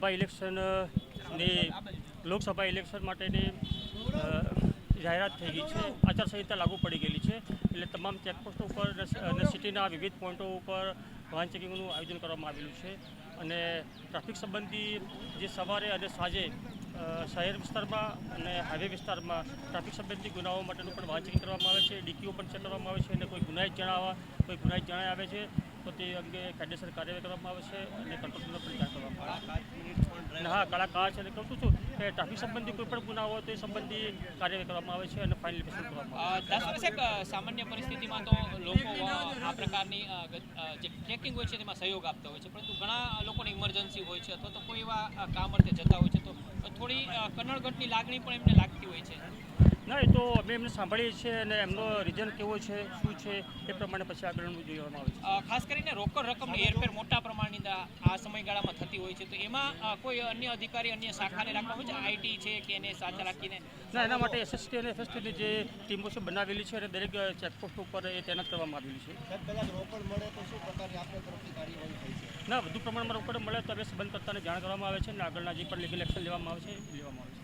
Lok Sabha ઇલેક્શનની Lok Sabha election માટેની જાહેરાત થઈ ગઈ છે. આચારસંહિતા લાગુ પડી ગયેલી છે. એટલે તમામ ચેકપોસ્ટો ઉપર અને સિટીના વિવિધ પોઈન્ટો ઉપર વાહન ચેકિંગનું આયોજન કરવામાં આવેલું છે. અને ટ્રાફિક સંબંધી જે સવારે અને સાંજે શહેર વિસ્તારમાં અને હાઈવે વિસ્તારમાં ટ્રાફિક સંબંધી ગુનાઓ માટેનું પણ વાહન ચેકિંગ કરવામાં આવે છે. ડીકીઓ પણ ચેક કરવામાં આવે છે અને કોઈ ગુનાહિત જણાવવા, કોઈ ગુનાહિત જણાય છે. તો અંગે કાયદેસર કાર્યવાહી કરવામાં આવે છે અને કંટ્રોલ પણ જાણ કરવામાં આવે હા કાળા છે અને કહું છું કે ટ્રાફિક સંબંધી કોઈ પણ ગુના હોય તો એ સંબંધી કાર્યવાહી કરવામાં આવે છે અને ફાઇનલ પસંદ કરવામાં આવે સામાન્ય પરિસ્થિતિમાં તો લોકો આ પ્રકારની જે ટ્રેકિંગ હોય છે તેમાં સહયોગ આપતા હોય છે પરંતુ ઘણા લોકોને ઇમરજન્સી હોય છે અથવા તો કોઈ એવા કામ અર્થે જતા હોય છે તો થોડી અ, લાગણી પણ એમને લાગતી હોય છે. એ તો અમે એમને સાંભળીએ છીએ અને એમનો રીઝન કેવો છે શું છે એ પ્રમાણે પછી આગળનું જોવામાં આવે છે. ખાસ કરીને રોકડ રકમની હેરફેર મોટા પ્રમાણની આ સમયગાળામાં થતી હોય છે. તો એમાં કોઈ અન્ય અધિકારી અન્ય શાખાને રાખવા હોય છે? આઈટી છે કે એને સાથે રાખીને? ના એના માટે એસએસટી અને એફએસટીની જે ટીમો છે બનાવેલી છે અને દરેક ચેકપોસ્ટ ઉપર એ તૈનાત કરવામાં આવેલી છે. કદાચ રોકડ મળે તો શું પ્રકારની આપણા તરફથી કાર્યવાહી થઈ છે? ના વધુ પ્રમાણમાં રોકડ મળે તો હવે સંબંધકર્તાને જાણ કરવામાં આવે છે અને આગળના જે પણ લીગલ એક્શન લેવામાં આવે છે એ લેવામાં આવે છે.